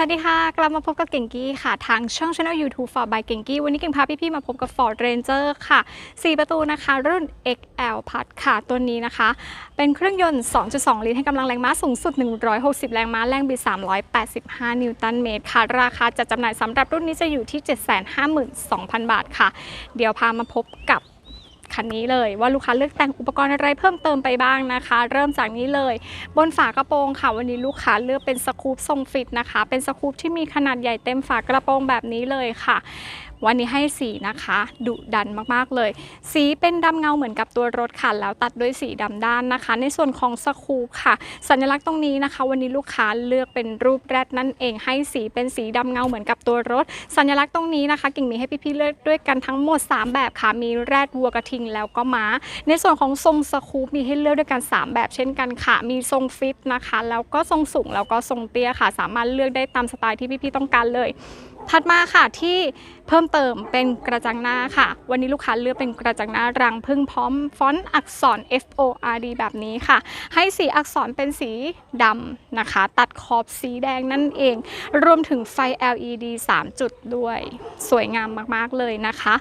สวัสดีค่ะ กลับมาพบกับเก่งกี้ค่ะ ทางช่อง Channel YouTube for by เก่งกี้วันนี้เก่งพาพี่ๆมาพบกับ Ford Ranger ค่ะ 4 ประตูนะคะ รุ่น XL พัดค่ะ ตัวนี้นะคะ เป็นเครื่องยนต์ 2.2 ลิตรให้กำลังแรงม้าสูงสุด 160 แรงม้า แรงบิด 385 นิวตันเมตรค่ะ ราคาจัดจำหน่ายสำหรับรุ่นนี้จะอยู่ที่ 752,000 บาทค่ะ เดี๋ยวพามาพบกับ คันนี้เลย ว่าลูกค้าเลือกแต่งอุปกรณ์อะไรเพิ่มเติมไปบ้างนะคะ เริ่มจากนี้เลย บนฝากระโปรงค่ะ วันนี้ลูกค้าเลือกเป็นสกู๊ปทรงฟิตนะคะ เป็นสกู๊ปที่มีขนาดใหญ่เต็มฝากระโปรงแบบนี้เลยค่ะ วันนี้ให้สีนะคะดุดันมากๆเลย สีเป็นดำเงาเหมือนกับตัวรถค่ะแล้วตัดด้วยสีดำด้านนะคะ ในส่วนของสกู๊ปค่ะ สัญลักษณ์ตรงนี้นะคะ วันนี้ลูกค้าเลือกเป็นรูปแรดนั่นเอง ให้สีเป็นสีดำเงาเหมือนกับตัวรถ สัญลักษณ์ตรงนี้นะคะ กิ่งมีให้พี่ๆเลือกด้วยกันทั้งหมด 3 แบบค่ะมีแรดวัวกระทิงแล้วก็ม้า ในส่วนของทรงสคูปมีให้เลือกด้วยกัน 3 แบบเช่นกันค่ะ มีทรงฟิตนะคะ แล้วก็ทรงสูงแล้วก็ทรงเตี้ยค่ะ สามารถเลือกได้ตามสไตล์ที่พี่ๆต้องการเลย ถัดมาค่ะที่เพิ่มเติมเป็นกระจังหน้าค่ะ วันนี้ลูกค้าเลือกเป็นกระจังหน้ารังพึ่งพร้อมฟอนต์อักษร F O R D แบบนี้ค่ะ ให้สีอักษรเป็นสีดำนะคะ ตัดขอบสีแดงนั่นเอง รวมถึงไฟ LED 3 จุดด้วย สวยงามมากๆเลยนะคะ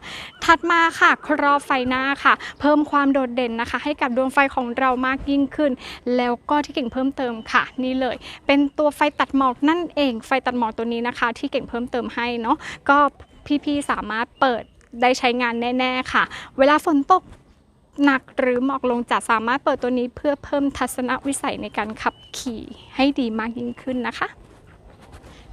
ถัดมาค่ะ ครอบไฟหน้าค่ะ เพิ่มความโดดเด่นนะคะ ให้กับดวงไฟของเรามากยิ่งขึ้น แล้วก็ที่เก่งเพิ่มเติมค่ะ นี่เลย เป็นตัวไฟตัดหมอกนั่นเอง ไฟตัดหมอกตัวนี้นะคะ ที่เก่งเพิ่มเติมให้เนาะก็ พี่ๆสามารถเปิดได้ใช้งานแน่ๆค่ะ เวลาฝนตกหนักหรือหมอกลงจะสามารถเปิดตัวนี้เพื่อเพิ่มทัศนวิสัยในการขับขี่ให้ดีมากยิ่งขึ้นนะคะ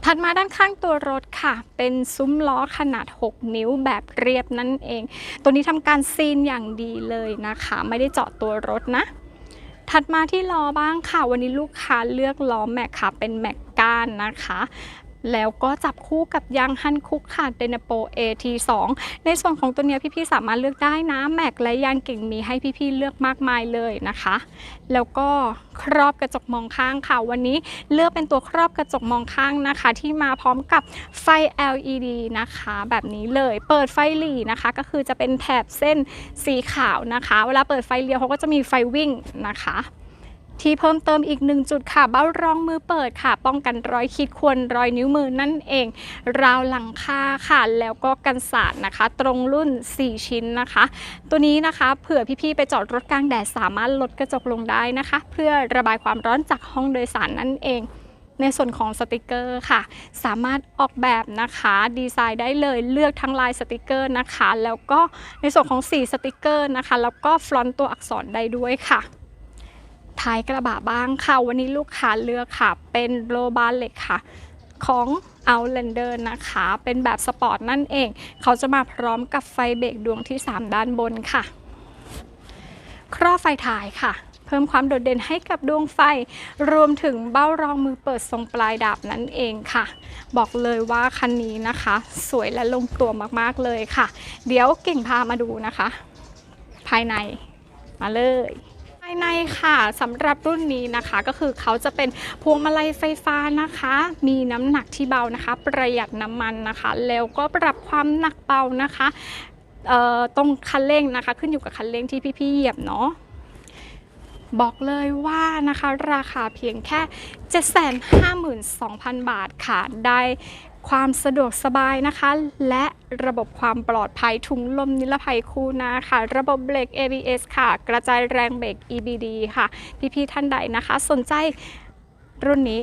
ถัดมาด้านข้างตัวรถค่ะ เป็นซุ้มล้อขนาด 6 นิ้วแบบเรียบนั่นเอง ตัวนี้ทำการซีนอย่างดีเลยนะคะ ไม่ได้เจาะตัวรถนะ ถัดมาที่ล้อบ้างค่ะ วันนี้ลูกค้าเลือกล้อแม็กค่ะ เป็นแม็กก้านนะคะ แล้วก็จับคู่กับยางฮันคุกค่ะเดนโป AT2 ในส่วนของตัวเนี้ยพี่ๆสามารถเลือกได้นะแม็กและยางเก่งมีให้พี่ๆเลือกมากมายเลยนะคะ แล้วก็ครอบกระจกมองข้างค่ะ วันนี้เลือกเป็นตัวครอบกระจกมองข้างนะคะ ที่มาพร้อมกับไฟ LED นะคะ แบบนี้เลยเปิดไฟหลีนะคะ ก็คือจะเป็นแถบเส้นสีขาวนะคะ เวลาเปิดไฟเลี้ยวเขาก็จะมีไฟวิ่งนะคะ ที่เพิ่มเติมอีกหนึ่งจุดค่ะ เบ้ารองมือเปิดค่ะ ป้องกันรอยขีดข่วนรอยนิ้วมือนั่นเอง ราวหลังคาค่ะ แล้วก็กันสาดนะคะ ตรงรุ่น 4 ชิ้นนะคะ ตัวนี้นะคะเผื่อพี่ๆไปจอดรถกลางแดดสามารถลดกระจกลงได้นะคะ เพื่อระบายความร้อนจากห้องโดยสารนั่นเองในส่วนของสติกเกอร์ค่ะ สามารถออกแบบนะคะดีไซน์ได้เลยเลือกทั้งลายสติกเกอร์นะคะ แล้วก็ในส่วนของสีสติกเกอร์นะคะ แล้วก็ฟลอนต์ตัวอักษรได้ด้วยค่ะ ท้ายกระบะบ้างค่ะวันนี้ลูกค้าเลือกค่ะ เป็นโลบาร์เล็กค่ะ ของ Outlander นะคะ เป็นแบบสปอร์ตนั่นเอง เขาจะมาพร้อมกับไฟเบรกดวงที่ 3 ด้านบนค่ะ ครอบไฟท้ายค่ะ เพิ่มความโดดเด่นให้กับดวงไฟ รวมถึงเบ้ารองมือเปิดทรงปลายดาบนั่นเองค่ะ บอกเลยว่าคันนี้นะคะ สวยและลงตัวมากๆเลยค่ะ เดี๋ยวเก่งพามาดูนะคะ ภายในมาเลย ภายในค่ะสำหรับรุ่นนี้นะคะก็คือเขาจะเป็นพวงมาลัยไฟฟ้านะคะ มีน้ำหนักที่เบานะคะ ประหยัดน้ำมันนะคะ แล้วก็ปรับความหนักเบานะคะตรงคันเร่งนะคะ ขึ้นอยู่กับคันเร่งที่พี่ๆเหยียบเนาะบอกเลยว่านะคะราคาเพียงแค่ 752,000 บาทค่ะได้ ความสะดวกสบายนะคะ และระบบความปลอดภัยถุงลมนิรภัยคู่นาค่ะ ระบบเบรก ABS ค่ะ กระจายแรงเบรก EBD ค่ะ พี่ๆท่านใดนะคะ สนใจรุ่นนี้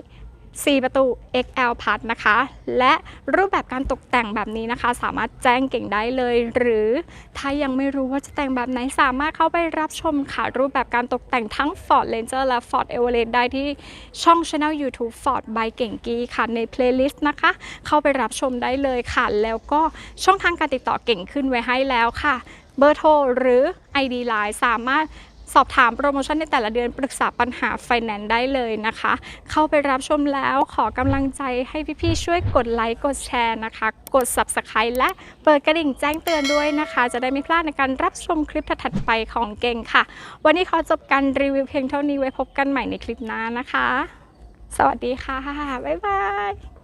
4 ประตู XL พัดนะคะ และรูปแบบการตกแต่งแบบนี้นะคะ สามารถแจ้งเก่งได้เลย หรือถ้ายังไม่รู้ว่าจะแต่งแบบไหนสามารถเข้าไปรับชมค่ะ รูปแบบการตกแต่งทั้ง Ford Ranger และ Ford Everest ได้ที่ช่อง Channel YouTube Ford by เก่งกี้ค่ะ ใน playlist นะคะ เข้าไปรับชมได้เลยค่ะ แล้วก็ช่องทางการติดต่อเก่งขึ้นไว้ให้แล้วค่ะ เบอร์โทรหรือ ID Line สามารถ สอบถามโปรโมชั่นในแต่ละเดือนปรึกษาปัญหาไฟแนนซ์ได้เลยนะคะ เข้าไปรับชมแล้วขอกำลังใจให้พี่ๆช่วยกดไลค์กดแชร์นะคะ กด Subscribe และเปิดกระดิ่งแจ้งเตือนด้วยนะคะ จะได้ไม่พลาดในการรับชมคลิปถัดไปของเก่งค่ะ วันนี้ขอจบการรีวิวเพียงเท่านี้ไว้พบกันใหม่ในคลิปหน้านะคะ สวัสดีค่ะ บ๊ายบาย